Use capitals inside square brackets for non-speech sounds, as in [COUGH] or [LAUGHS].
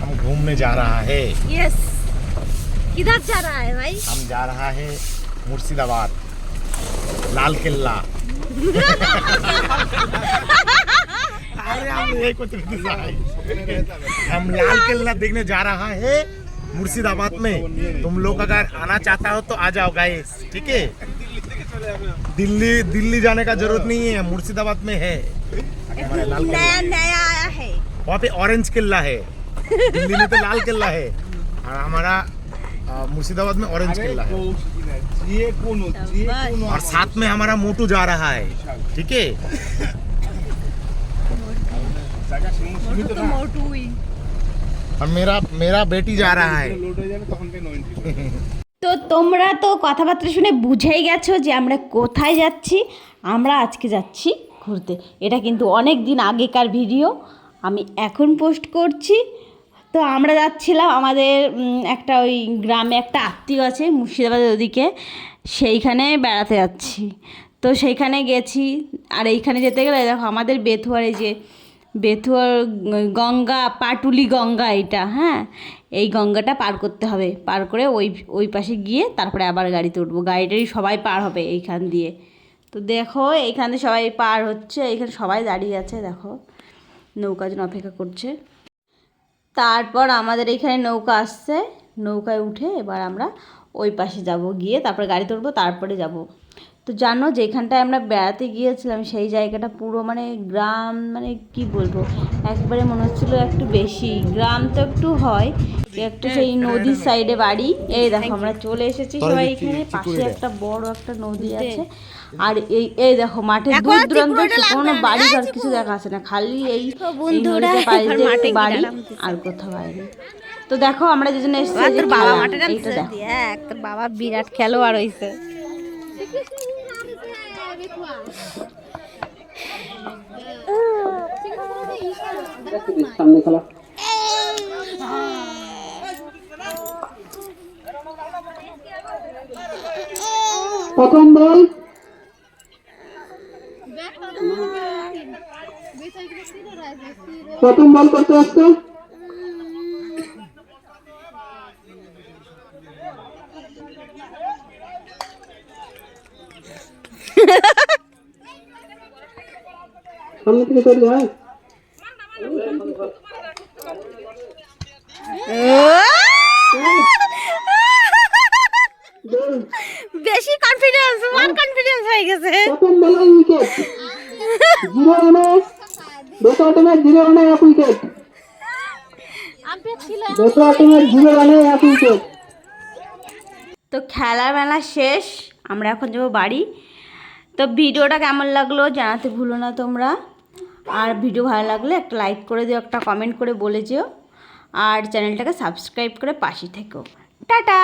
हम घूमने जा रहा है। यस किधर जा रहा है भाई? हम जा रहा है मुर्शिदाबाद लाल किला हम हम लाल किला देखने जा रहा है मुर्शिदाबाद में। तुम लोग अगर आना चाहता हो तो आ जाओ गाइस ठीक है? दिल्ली दिल्ली जाने का ज़रूरत नहीं है मुर्शिदाबाद में है। नया नया आया है। वहाँ पे ऑरेंज किला है। दिल्ली में तो लाल किला है। और हमारा मुर्शिदाबाद में ऑरेंज किला है। ये कौन और साथ में हमारा मोटू जा रहा है। ठीक है? तो और मेरा मेरा बेटी जा रहा है। [LAUGHS] তো তোমরা তো কথাবার্তা শুনে বুঝেই গেছো যে আমরা কোথায় যাচ্ছি। আমরা আজকে যাচ্ছি ঘুরতে। এটা কিন্তু অনেক দিন আগেকার ভিডিও। আমি এখন পোস্ট করছি। তো আমরা যাচ্ছিলাম আমাদের একটা ওই গ্রামে একটা আত্মীয় আছে মুর্শিদাবাদের ওদিকে। সেইখানে বেড়াতে যাচ্ছি। তো সেইখানে গেছি। আর এইখানে যেতে গেলে দেখো আমাদের বেথুয়ারে যে, বেথুয়ার, গঙ্গা, পাটুলি গঙ্গা এটা হ্যাঁ? এই গঙ্গাটা পার করতে হবে। পার করে ওই ওই পাশে গিয়ে তারপরে আবার গাড়িতে উঠবো। গাড়িটাই সবাই পার হবে এইখান দিয়ে। তো দেখো, এইখান দিয়ে সবাই পার হচ্ছে, এইখানে সবাই দাঁড়িয়ে আছে, দেখো। নৌকা যেন অপেক্ষা করছে। তারপর আমাদের এখানে নৌকা আসছে। নৌকায় উঠে এবার আমরা ওই পাশে যাব। গিয়ে তারপরে গাড়িতে উঠবো, তারপরে যাব। তো জানো যেখানটায় আমরা বেড়াতে গিয়েছিলাম সেই জায়গাটা পুরো মানে গ্রাম মানে কি বলব? একবারে মনে হচ্ছিল একটু বেশি। গ্রাম তো একটু হয় একটু সেই নদীর সাইডে বাড়ি। এই দেখো আমরা চলে এসেছি সবাই এখানে পাশে একটা বড় একটা নদী আছে। আর এই এই দেখো মাঠে দূর দূরান্ত কোনো বাড়ি ঘর কিছু দেখা যাচ্ছে না খালি এই নদীতে বাড়ি আর কোথাও বাইরে তো দেখো আমরা যেজন্য এসেছি তোর বাবা খেলা, মাঠে এইটা নামছে দেখো। দেখ তোর বাবা বিরাট খেলোয়াড় হইছে। প্রথম বল। প্রথম বল করতে আসতো সামনে থেকে সরে যায় বেশি কনফিডেন্স ওয়ান কনফিডেন্স হয়ে গেছে। প্রথম বলে উইকেট জিরো রানে বেসা টিমের জিরো রানে এক উইকেট বেসা টিমের জিরো রানে এক উইকেট তো খেলা মেলা শেষ আমরা এখন যাব বাড়ি। তো ভিডিওটা কেমন লাগল জানাতে ভুলো না তোমরা। আর ভিডিও ভালো লাগলে একটা লাইক করে দিও, একটা কমেন্ট করে বলে যেও। আর চ্যানেলটাকে সাবস্ক্রাইব করে পাশে থেকো। টাটা!